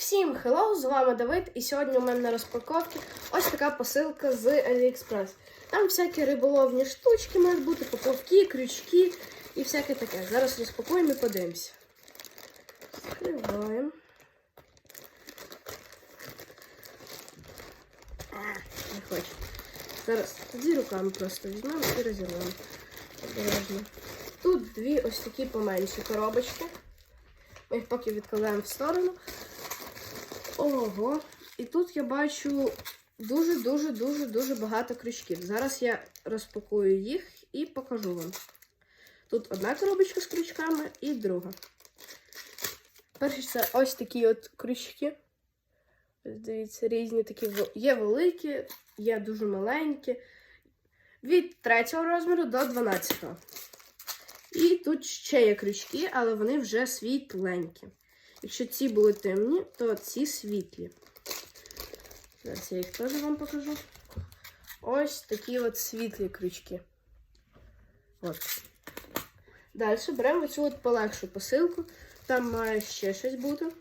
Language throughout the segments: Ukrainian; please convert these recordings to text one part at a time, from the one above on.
Всім хеллоу, з вами Давид, і сьогодні у мене на розпаковці ось така посилка з AliExpress. Там всякі риболовні штучки мають бути, поплавки, крючки і всяке таке. Зараз розпакуємо і подивимося. Відкриваємо. А, Не хочу. Зараз тоді руками просто візьмемо і розірвемо. Тут дві ось такі поменші коробочки. Ми їх поки відкладаємо в сторону. Ого. І тут я бачу дуже-дуже-дуже-дуже багато крючків. Зараз я розпакую їх і покажу вам. Тут одна коробочка з крючками і друга. Перший це ось такі от крючки. Дивіться, різні такі є великі, є дуже маленькі. Від 3 розміру до 12. І тут ще є крючки, але вони вже світленькі. Якщо ці були темні, то ці світлі. Зараз я їх теж вам покажу. Ось такі от світлі крючки. От. Далі беремо цю от полегшу посилку. Там має ще щось бути.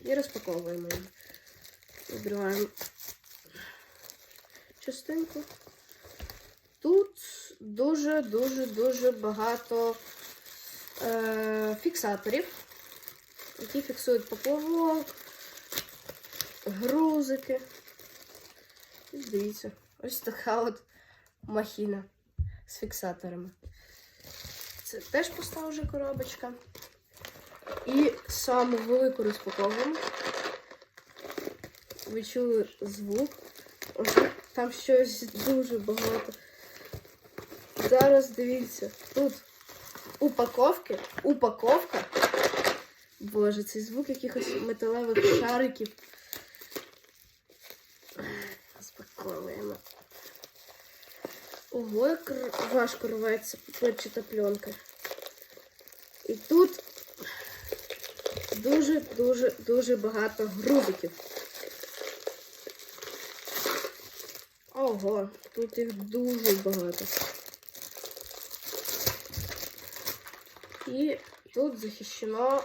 І розпаковуємо її. Відриваємо частинку. Тут дуже-дуже-дуже багато е, фіксаторів які фіксують поплавок, грузики. І дивіться, ось така от махіна з фіксаторами. Це теж пуста вже коробочка. І саму велику розпаковуємо. Ви чули звук. Ось Там щось дуже багато. Зараз дивіться, тут упаковки, упаковка. Боже, цей звук якихось металевих шариків. Розпаковуємо. Ого, як важко рветься пепчата пленка. І тут дуже-дуже-дуже багато грузиків. Ого, тут їх дуже багато. І тут захищено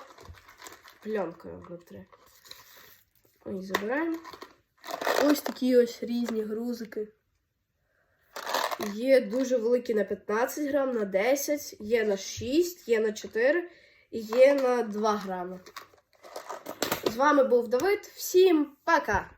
пленкою внутрі. Ось забираємо. Ось такі ось різні грузики. Є дуже великі на 15 грам, на 10, є на 6, є на 4 і є на 2 грами. З вами був Давид. Всім пока!